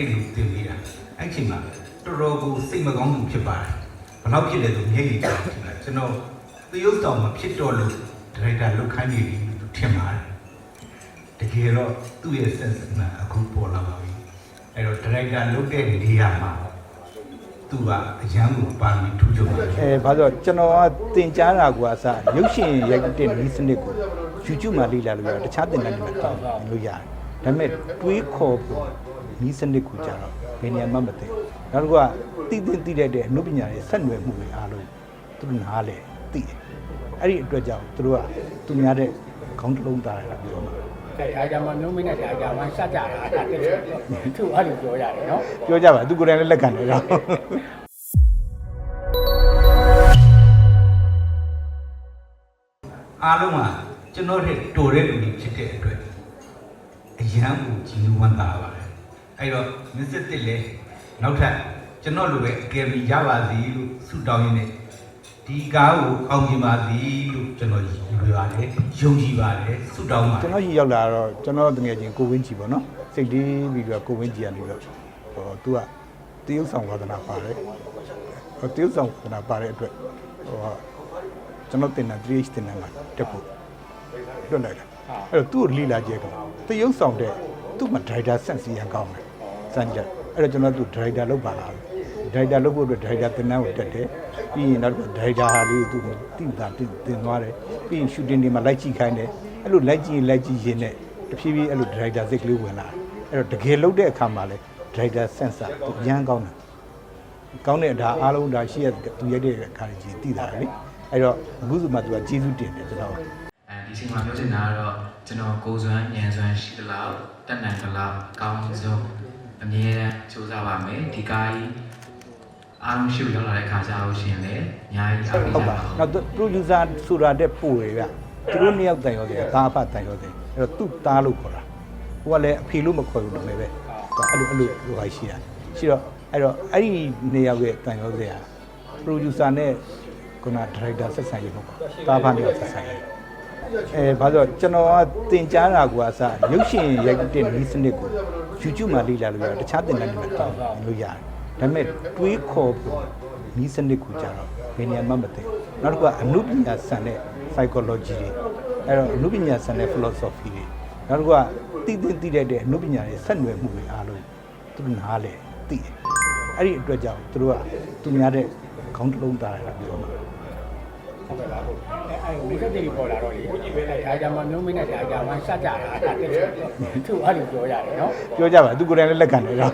အဲ့လိုသင်ပေးတာအဲ့ချိန်မှာတော်တော်ကိုစိတ်မကောင်းမှုဖြစ်ပါတယ်ဘယ်လောက်ဖြစ်လဲဆိုမျက်ရည်ကျတယ်ကျွန်တော်သရုပ်ဆောင်မဖြစ်တော့လို့ဒါရိုက်တာလုတ်ခိုင်းနေပြီလို့ထင်ပါတယ်တကယ်တော့သူ့ရဲ့ sense ကအခုပေါ်လာပါပြီအဲ့တော့ဒါရိုက်တာလုတ်တဲ့နေရာမှာသူကအရန်ကိုပါမီထူးချွန်ပါတယ်အဲဘာလို့ကျွန်တော်ကတင်ကြားတာကွာအစရုပ်ရှင်ရိုက်တဲ့နည်းစနစ်ကို YouTube မှာလေ့လာလို့ရတယ်တခြားတင်တန်းတွေမှာတောင်းလို့ရတယ် ဒါပေမဲ့တွေးခေါ်ဖို့နည်းစနစ်ကိုကြတော့ဘယ်နေရာမှမသိဘူးနောက်တစ်ခုကတည်တည်တည်တတ်တဲ့အမှုပညာတွေဆက်နွယ်မှုတွေအားလုံးသူတို့နားလေသိတယ်အဲ့ဒီအတွက်ကြောင့်သူတို့ကသူများတဲ့ခေါင်းတစ်လုံးသားရတာပြောမှာကဲအားကြမှာမျိုးမင်းနဲ့အားကြမှာစကြတာအဲ့ဒါတက်တယ်သူအဲ့လိုပြောရတယ်နော်ပြောကြပါသူကိုယ်တိုင်လည်းလက်ခံတယ်တော့အားလုံးကကျွန်တော်တို့တိုတဲ့လူတွေဖြစ်တဲ့အတွက်အ ရန်ကိုကြည်နူးဝမ်းသာပါတယ်အဲ့တော့မစ္စတစ်လည်းနောက်ထပ်ကျွန်တော်လိုပဲအကယ်ဒမီရပါစေလို့ဆုတောင်းရင်းနဲ့ဒီကားကိုအောင်မြင်ပါစေလို့ကျွန်တော်ယူပါတယ်ယုံကြည်ပါတယ်ဆုတောင်းပါတကျွယ်န်တော်ရှိရောက်လာတော့ကျွန်တော်တကယ်ချင်းကိုဝင်းကြည့်ပေါ့နော်စိတ်တီးပြီးတော့ကိုဝင်းကြည့်ရတယ်တော့ဟောသူကတရုပ်ဆောင်ဝါဒနာပါတယ်ဟောတရုပ်ဆောင်ဝါဒနာပါတဲ့အတွက်ဟောကျွန်တော်တင်တာ 3H တင်တာမှာတက်ဖို့လွတ်လိုက်တာအဲ့တော့သူ့ကိုလိလာကြဲကောင် တရုပ်ဆောင်တဲ့သူ့မှာ driver sense ရန်ကောင်းတယ်စမ်းကြက်အဲ့တော့ကျွန်တော်သူ driver လောက်ပါလားဒရိုက်တာလုပ်ဖို့အတွက်ဒရိုက်တာတင်တန်းကိုတက်တယ်ပြီးရင်နောက်ဒရိုက်တာဟာလေးကိုသူတိတာတင်သွားတယ်ပြီးရင်ရှူတင်တွေမှာလိုက်ကြည့်ခိုင်းတယ်အဲ့လိုလိုက်ကြည့်ရင်လိုက်ကြည့်ရင်နဲ့တဖြည်းဖြည်းအဲ့လိုဒရိုက်တာစိတ်ကလေးဝင်လာတယ်အဲ့တော့တကယ်လုပ်တဲ့အခါမှာလဲဒရိုက်တာစင်ဆာသူအရန်ကောင်းတယ်ကောင်းတဲ့ဒါအားလုံးဒါရှိရသူရိုက်တဲ့အခါကြီးတည်တာလေအဲ့တော့အခုဆိုမှသူကကျေးဇူးတင်တယ်ကျွန်တော်အဲ ဒီချိန်မှာပြောချင်တာကတော့ကျွန်တော်ကိုယ်စွမ်းဉာဏ်စွမ်းရှိသလားတက်နိုင်သလားအကောင်းဆုံးအမြဲတမ်းစူးစမ်းပါမယ်ဒီကားကြီးအားလုံးရှိရောက်လာတဲ့ခါကျတော့ရှင်လေအများကြီးအားပေးဟုတ်ကြပါပါဦးနောက် producer ဆိုတာတဲ့ပို့ရပြသူတို့နှစ်ယောက်တန်ရောတယ်သားအဖတန်ရောတယ်အဲ့တော့သူ့သားလို့ခေါ်တာဟိုကလည်းအဖေလို့မခေါ်ဘူးတမယ်ပဲအဲ့လိုအဲ့လိုဟိုဟာရှိတာရှိတော့အဲ့တော့အဲ့ဒီနှစ်ယောက်ရဲ့တန်ရောစရာ producer နဲ့ခုန director ဆက်ဆံရေးပေါ့သားဖားနဲ့ဆက်ဆံရေး အဲဘာလို့ကျွန်တော်ကတင်ကြားတာကွာအစရုပ်ရှင်ရိုက်တဲ့နည်းစနစ်ကို YouTube မှာလေ့လာလို့ရတယ်တခြားတင်တန်းတွေမှာတောင်းလို့ရတယ်ဒါပေမဲ့တွေးခေါ်ဖို့နည်းစနစ်ကိုကြတော့ဘယ်နေရာမှမသိဘူးနောက်တစ်ခုကအနုပညာဆန်တဲ့ psychology တွေအဲ့တော့အနုပညာဆန်တဲ့ philosophy တွေနောက်တစ်ခုကတည်တည်တည်တဲ့အနုပညာတွေဆက်နွယ်မှုတွေအားလုံးသူတို့နားလေသိတယ်အဲ့ဒီအတွက်ကြောင့်သူတို့ကသူများတဲ့ခေါင်းတစ်လုံးသားရတာပြောမှာ ဟုတ်ကဲ့ပါဟုတ်အဲ့အဲ့မိသက်တွေပေါ်လာတော့လေအားကြမှာမျိုးမင်းနဲ့အားကြမှာစကြတာအဲ့ဒါတက်တယ်သူအဲ့လိုပြောရတယ်နော် ပြောကြပါသူကိုယ်တိုင်လည်းလက်ခံတယ်တော့